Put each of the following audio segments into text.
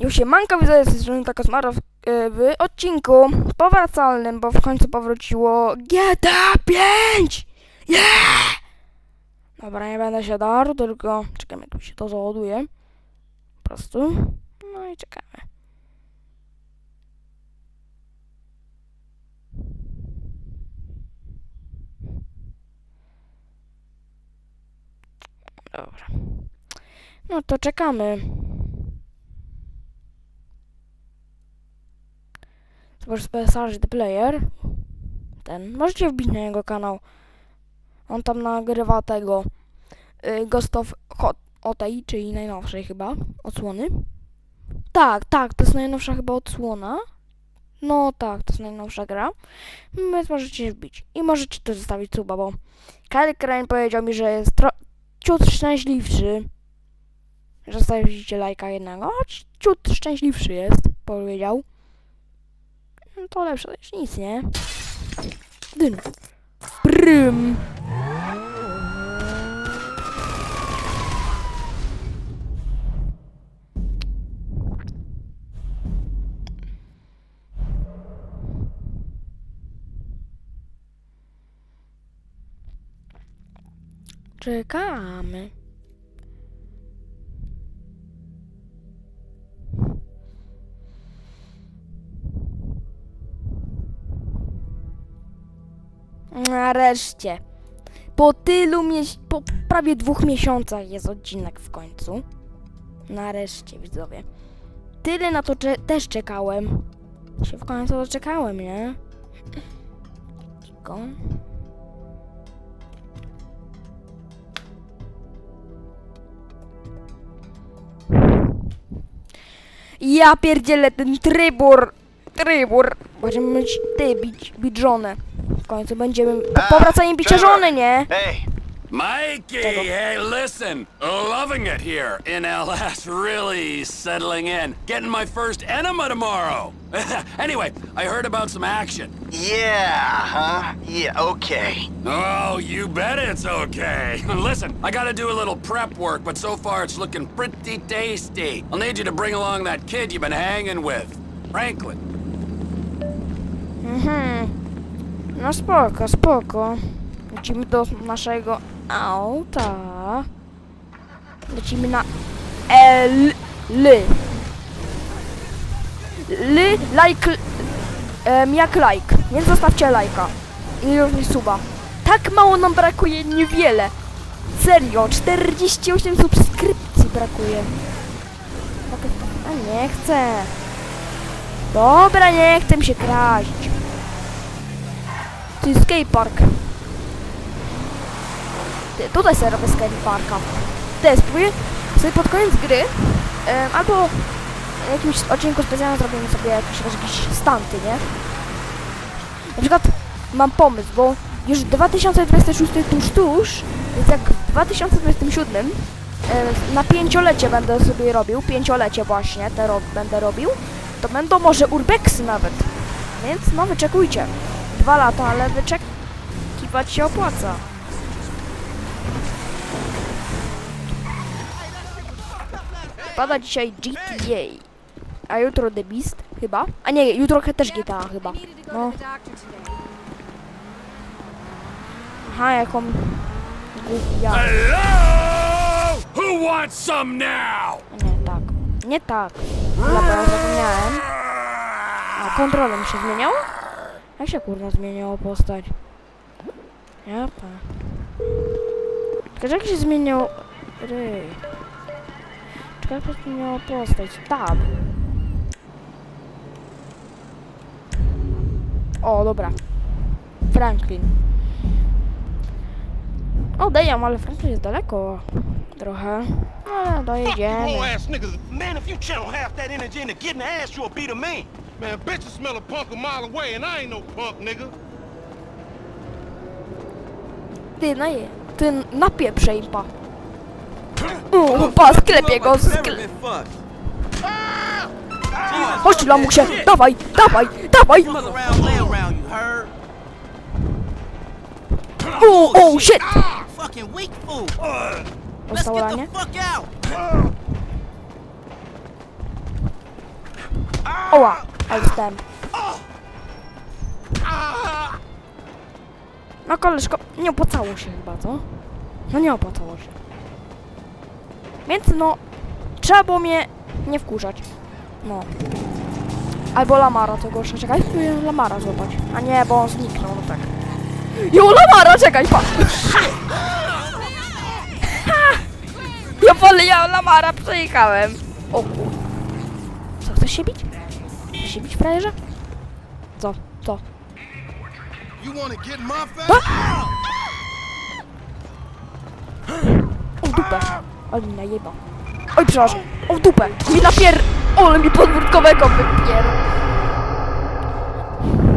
Już się manka widzę, jest strony taka smarow w odcinku powracalnym, bo w końcu powróciło GTA 5! Yeah! Dobra, nie będę się darł, tylko czekam jak mi się to załaduje. Po prostu. No i czekamy. Dobra. No to czekamy. Passage the Player. Ten. Możecie wbić na jego kanał. On tam nagrywa tego y, Ghost of Hot o tej, czyli najnowszej chyba odsłony. Tak, tak, to jest najnowsza chyba odsłona. No tak, to jest najnowsza gra. Więc możecie się wbić. I możecie też zostawić suba, bo Kyle Crane powiedział mi, że jest ciut szczęśliwszy. Że zostawicie lajka jednego, choć ciut szczęśliwszy jest, powiedział. No to lepsze niż nic, nie? Dyn. Prym. Czekamy. Nareszcie. Po tylu mies- po prawie dwóch miesiącach jest odcinek w końcu. Nareszcie, widzowie. Tyle na to cze- też czekałem. Się w końcu doczekałem, nie? Tylko... Ja pierdzielę ten trybur. Trybur. Będziemy mieć ty bić, bić żonę. W końcu będziemy po powracaniem bicia żony, nie? Hey, Mikey, hey, listen. Loving it here in LS. Really settling in. Getting my first enema tomorrow. anyway, I heard about some action. yeah, huh? Yeah, okay. Oh, you bet it's okay. listen, I gotta do a little prep work, but so far it's looking pretty tasty. I'll need you to bring along that kid you've been hanging with, Franklin. Mhm. No spoko, spoko. Lecimy do naszego auta. Lecimy na L. L. L, like, em, jak like. Więc zostawcie lajka. I również suba. Tak mało nam brakuje, niewiele. Serio, 48 subskrypcji brakuje. A nie chcę. Dobra, nie chcę mi się kraść. To jest skatepark. Tutaj sobie robię skateparka. Ty, spróbuję sobie pod koniec gry em, albo w jakimś odcinku specjalnym zrobimy sobie jakieś, jakieś stanty, nie? Na przykład mam pomysł, bo już 2026 tuż tuż, więc jak w 2027 em, na pięciolecie będę sobie robił, pięciolecie właśnie te ro będę robił, to będą może urbexy nawet. Więc no wyczekujcie. Dwa lata, ale wyczekiwać się opłaca. Pada dzisiaj GTA. A jutro The Beast chyba. A nie, jutro też GTA chyba. No. Aha, jaką głupia. Hello? Who wants some now? Nie tak. Nie tak. Dobra, ja zapomniałem. A kontrolę mi się zmieniało? Jak się kurwa zmieniało postać? Japa. Tylko jak się zmieniało... Ry. Czekaj, jak się zmieniało postać? Tab. O, dobra. Franklin. O, Dejam, ale Franklin jest daleko. Trochę. No, dojedziemy. Man, bitches smell a punk a mile away, and I ain't no punk, nigga. Ty, na je. Ty, napieprzę impa. U, pa, sklepie go, sklep. Chodź, lamusie, dawaj, dawaj, dawaj! Fuck around, lay around, you heard? O, o, shit! Fucking weak fool. Let's Dostał get lanie? the fuck out. Oła, ale wstałem. No koleżko, nie opłacało się chyba, co? No nie opłacało się. Więc no, trzeba było mnie nie wkurzać. No. Albo Lamara, to gorsze. Czekaj, spróbuję Lamara złapać. A nie, bo on zniknął, no tak. Jo, Lamara, czekaj, pa! Ha! Ja wolę, ja Lamara przejechałem. O kur... Co, chcesz się bić? Się bić, frajerze? Co? Co? O w dupę. Ale mi najeba. Oj, przepraszam. O w dupę. Mi napier... Ale mi podwórkowego wypier...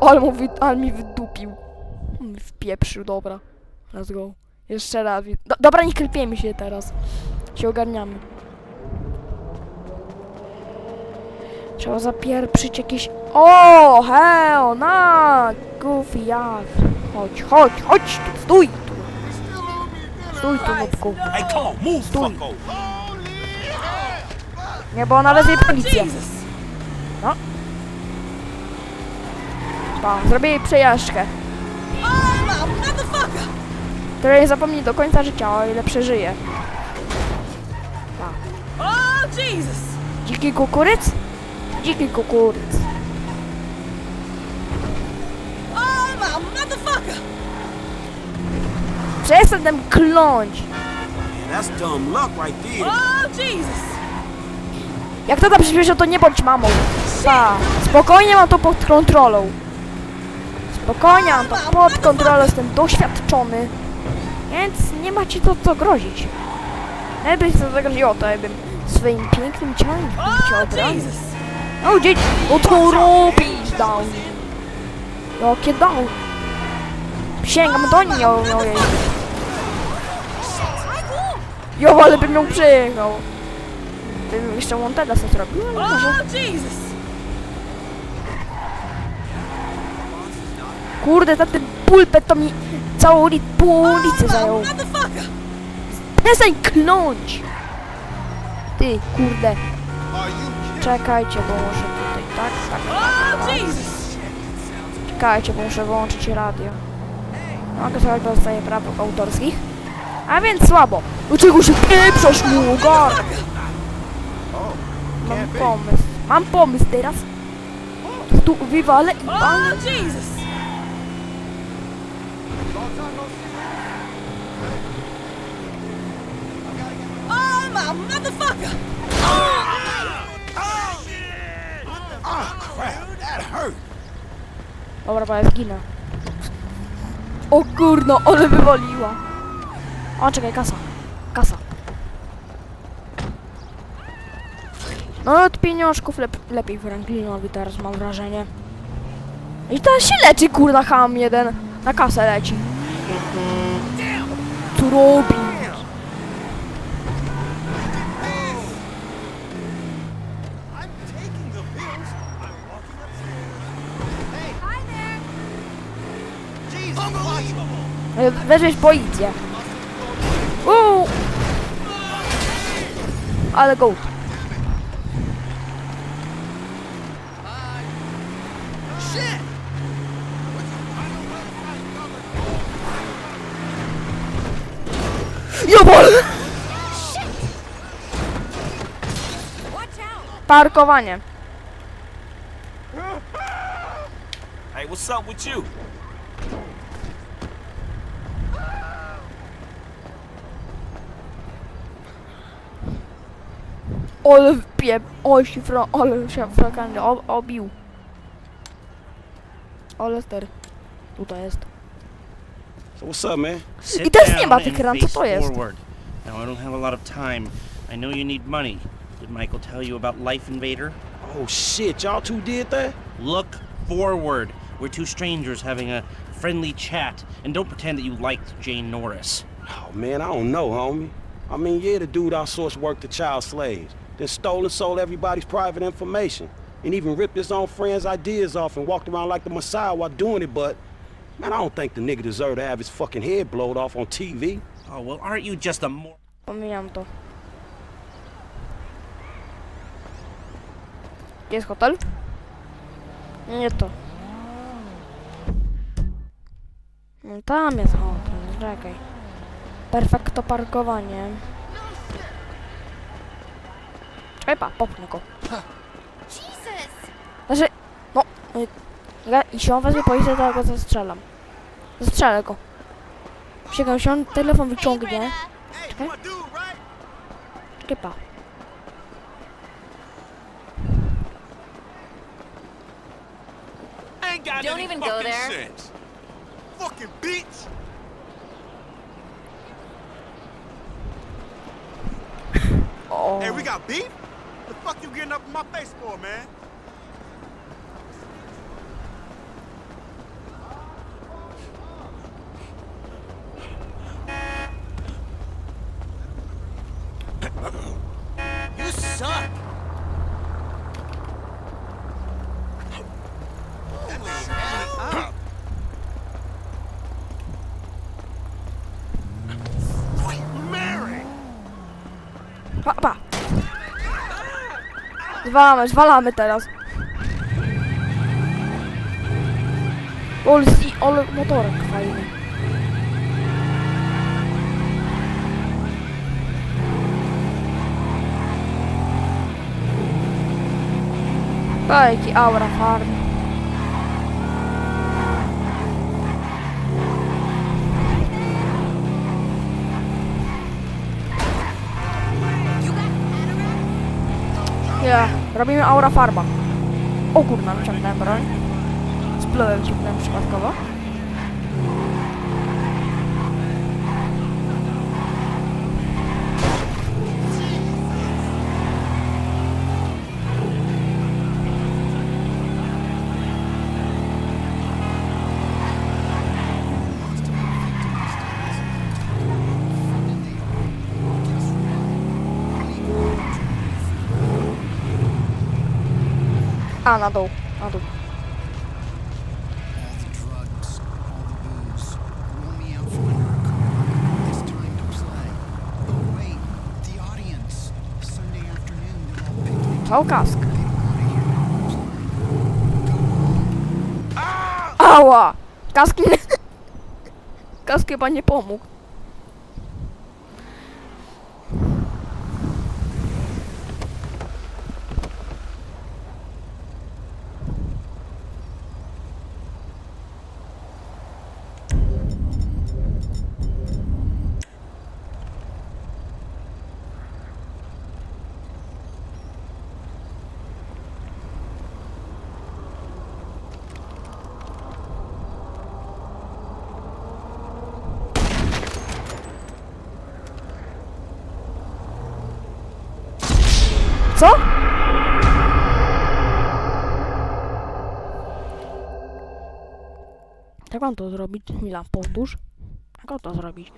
Ale, mu wy... Ale mi wydupił. Mi Wpieprzył, dobra. Let's go. Jeszcze raz. Do, dobra, nie klepiemy się teraz. Się ogarniamy. Trzeba zapierprzyć jakieś... O, hell, na! Goofy jak. Chodź, chodź, chodź tu, stój tu. Stój tu, nubku. Stój. Nie, bo ona wezwie policję. No. Pa, zrobię jej przejażdżkę. Której nie zapomni do końca życia, o ile przeżyje. Jesus! Dziki kukuryc? Dziki kukuryc. Oh, my motherfucker! Przestań tam kląć. That's dumb luck right there. Oh, Jesus! Jak tata przyspiesza, to nie bądź mamą. Pa, spokojnie mam to pod kontrolą. Spokojnie mam to pod kontrolą, jestem doświadczony. Więc nie ma ci to co grozić. Najlepiej co zagroziło, to ja bym swoim pięknym ciałem cię Oh. Jesus! No dzieci, no to robisz down. Jakie down? Sięgam do niej, ojej. Jo, ale bym ją przejechał. Bym jeszcze Monteda sobie zrobił, ale może... Kurde, ta ten pulpet to mi całą uli pół ulicy zajął. Przestań kląć! Ty, kurde. Czekajcie, bo muszę tutaj, tak, tak, tak. Jesus! Czekajcie, bo muszę wyłączyć radio. Mogę sobie dostaję praw autorskich. A więc słabo. Dlaczego się pieprzasz mu, ogar? Mam pomysł. Mam pomysł teraz. Tu wywalę i palę. Motherfucker! Dobra, bo ja zginę. O kurno, ale wywaliła. O, czekaj, kasa. Kasa. No od pieniążków lep lepiej Franklinowi teraz mam wrażenie. I teraz się leczy, kurna, ham jeden. Na kasę leci. Co robi? Weźmiesz policję. Uuu. Ale go. Jobol! Parkowanie. Hey, what's up with you? Ale wpie... Oj, się fra... Ale się frakandy ob, obił. O, Lester. Tutaj jest. So what's up, man? I teraz nie ma tych ran, co to jest? Forward. Now I don't have a lot of time. I know you need money. Did Michael tell you about Life Invader? Oh shit, y'all two did that? Look forward. We're two strangers having a friendly chat, and don't pretend that you liked Jane Norris. Oh man, I don't know, homie. I mean, yeah, the dude outsourced work to child slaves, then stole and sold everybody's private information, and even ripped his own friends' ideas off and walked around like the Messiah while doing it, but man, I don't think the nigga deserved to have his fucking head blowed off on TV. Oh, well, aren't you just a more. Pomijam to. Gdzie jest hotel? Nie to. Tam jest hotel, czekaj. Perfekto parkowanie. Czekaj pa, popnę go. Znaczy, no, y, ja, jeśli on wezmie policję, to ja go zastrzelam. Zastrzelę go. Sięgam się, on telefon wyciągnie. Right? Czekaj pa. Don't even go there. Fucking bitch. O, Hey, we got beef? Fuck you getting up in my face for, man? Zwalamy, zwalamy teraz. Ol, si, ol, motorek fajny. A, jaki aura farm. Nie, robimy aura farma. O kurna, wyciągnąłem broń. Splułem ciągnąłem przypadkowo. A, na dół, na dół. all the drugs, all the booze. Roll me out from under a car. It's time to play. Oh wait, the audience. Sunday afternoon, they're all picnic. O, kask. They don't want to hear it. Go on. Ała! Kask nie... Kask chyba nie pomógł. Co? Jak mam to zrobić? Chwila, powtórz. Jak to zrobić?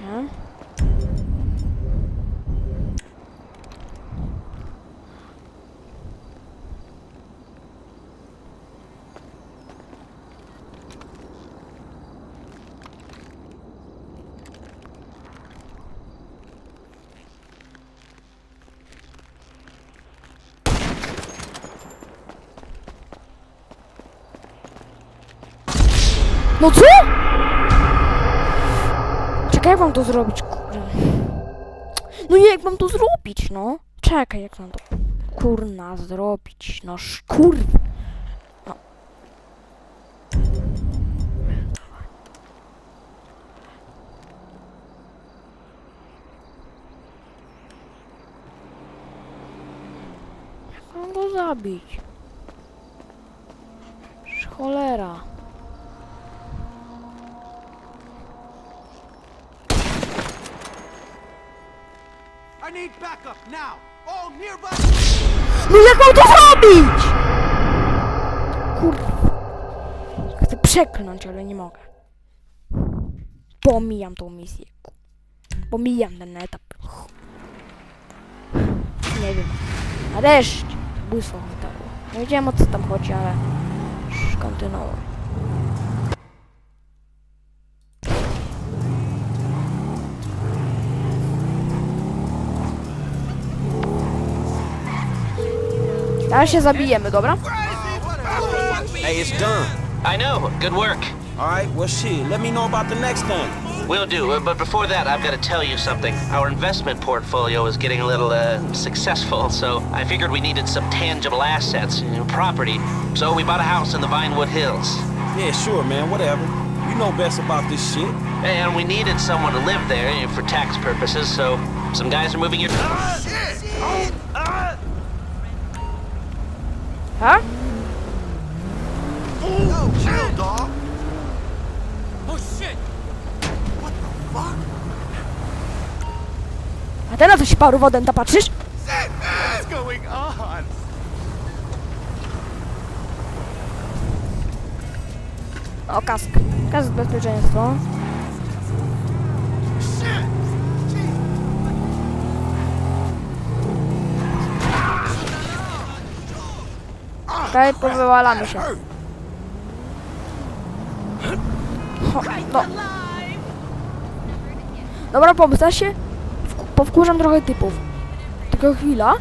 Nie? No co? Czekaj, jak mam to zrobić, kurde. No jak mam to zrobić, no? Czekaj, jak mam to kurna zrobić, no szkur... No. Jak mam go zabić? No jak mam to zrobić? Kurwa. Chcę przekląć, ale nie mogę. Pomijam tą misję. Pomijam ten etap. Nie wiem. Nareszcie. Bójstwo hotelu. Nie wiedziałem o co tam chodzi, ale... Kontynuuj. Teraz się zabijemy, dobra? Hey, it's done. I know. Good work. All right, well, shit, let me know about the next thing. Will do. Uh, but before that, I've got to tell you something. Our investment portfolio is getting a little uh, successful, so I figured we needed some tangible assets, you know, property. So we bought a house in the Vinewood Hills. Yeah, sure, man, whatever. You know best about this shit. And we needed someone to live there you know, for tax purposes, so some guys are moving here. Ha? Oh, chill, dog. A teraz się paru wodęta patrzysz? What's going on? O, kask. Kask bezpieczeństwa. Okej, powywalamy się. Ho, no. Dobra, pomysł, ja się wku- powkurzam trochę typów. Tylko chwila.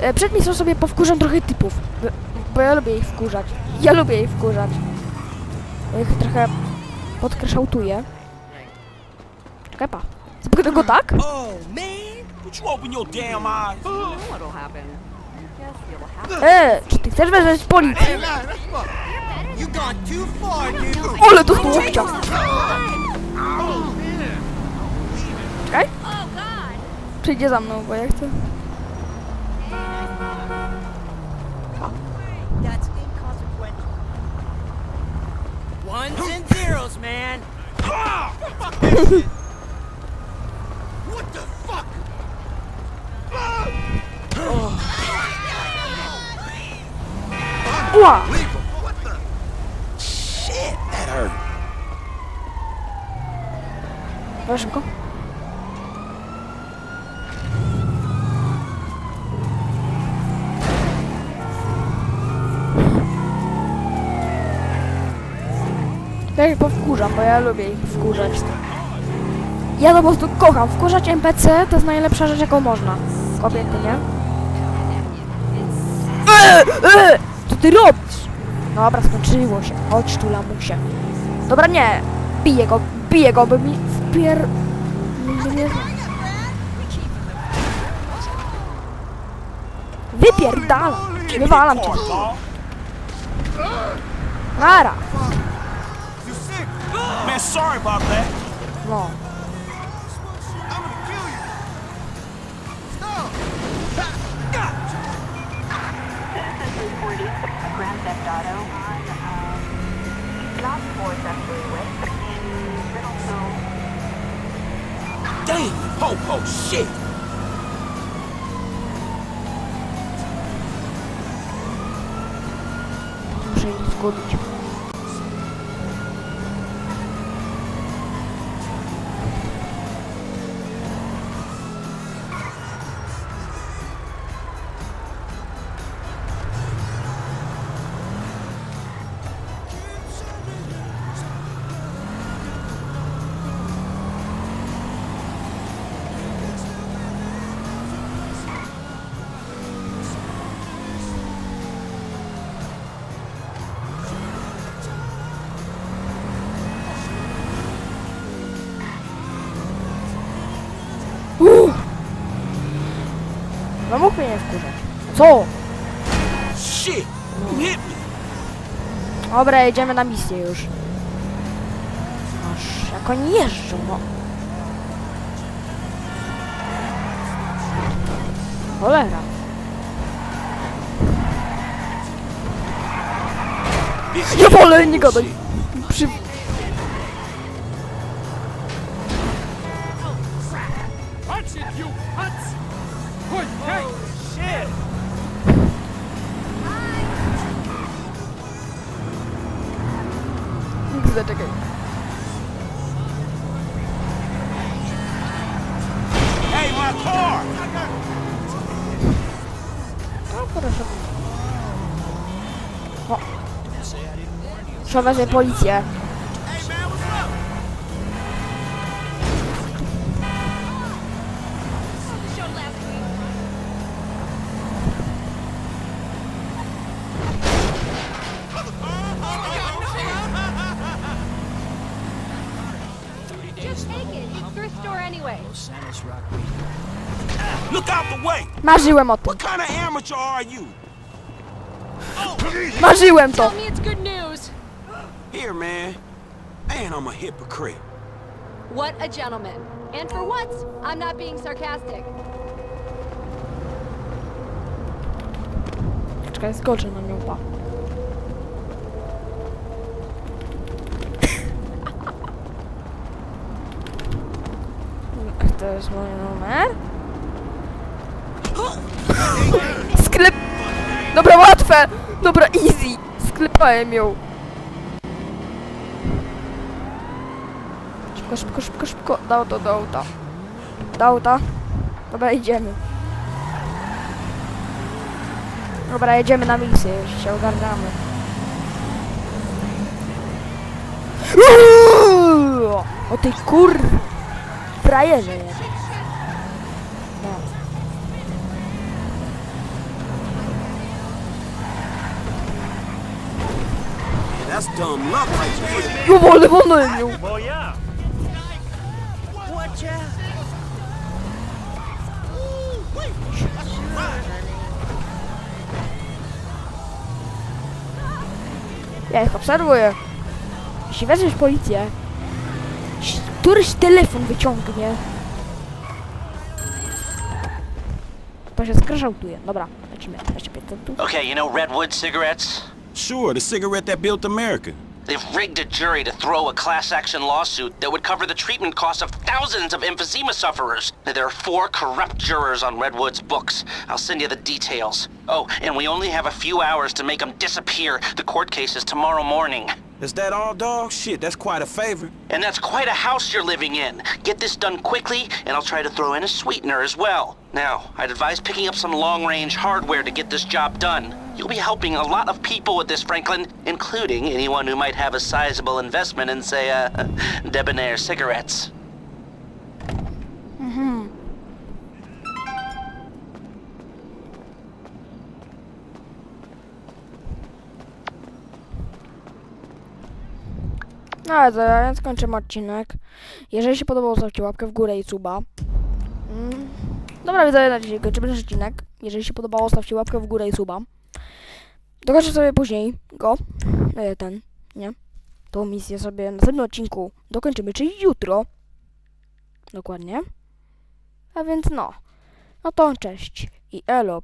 E, Przed misją sobie powkurzam trochę typów. Bo, bo ja lubię ich wkurzać. Ja lubię ich wkurzać. Ja ich trochę podkreszałtuję. Czekaj, pa. Zrobię go tak? Oh, chcesz wezwać policję? Ole, to chłopcia. Czekaj. Przyjdzie za mną, bo ja chcę. Ones and zeros, man. What the Ła! Dobra, szybko. Ja ich powkurzam, bo ja lubię ich wkurzać. Ja po prostu kocham. Wkurzać NPC to jest najlepsza rzecz, jaką można. Kobiety, nie? Co ty robisz? Dobra, skończyło się. Chodź tu, lamusie. Dobra, nie. Biję go, biję go, by mi wpier... Wypierdalam. Wywalam cię. Nara. No. Auto on um, not Fourth actually with in Middletown. Damn, po-po, shit. Muszę ich zgubić. No mógł mnie nie wkurzać. Co? Shit, hit. Dobra, jedziemy na misję już. Aż jak oni jeżdżą, no. Cholera. Ja wolę nie gadać. Przy... Punch it, you cunts! Quick, hey! Shit. Zaczekaj. Hey, my car. No proszę. O. Trzeba wezwać policję. Look out the way! Marzyłem o tym. What kind of amateur are you? Oh. Marzyłem to. Tell me it's good news. Here, man. Man, I'm a hypocrite. What a gentleman. And for once, I'm not being sarcastic. Czekaj, skoczę na nią, pa. To jest mój numer. Sklep... Dobra, łatwe! Dobra, easy! Sklepałem ją. Szybko, szybko, szybko, szybko. Do auta, do auta. Do auta. Dobra, idziemy. Dobra, jedziemy na misję, już się ogarniamy. O tej kur... frajerze jeden. No. That's dumb luck right there. Jo. Well, yeah. Watch out. Ja ich obserwuję. Jeśli wezwiesz policję, któryś telefon wyciągnie. To się skraszałtuje. Dobra, lecimy. 25 centów. Okay, you know Redwood cigarettes? Sure, the cigarette that built America. They've rigged a jury to throw a class action lawsuit that would cover the treatment costs of thousands of emphysema sufferers. There are four corrupt jurors on Redwood's books. I'll send you the details. Oh, and we only have a few hours to make them disappear. The court case is tomorrow morning. Is that all, dog? Shit, that's quite a favor. And that's quite a house you're living in. Get this done quickly, and I'll try to throw in a sweetener as well. Now, I'd advise picking up some long-range hardware to get this job done. You'll be helping a lot of people with this, Franklin, including anyone who might have a sizable investment in, say, uh, debonair cigarettes. No ale to ja skończymy odcinek. Jeżeli się podobał, zostawcie łapkę w górę i suba. Mm. Dobra, widzowie, na dzisiaj kończymy nasz odcinek. Jeżeli się podobało, zostawcie łapkę w górę i suba. Dokończę sobie później go. E, ten, nie? Tą misję sobie w następnym odcinku dokończymy, czyli jutro. Dokładnie. A więc no. No to cześć i elo.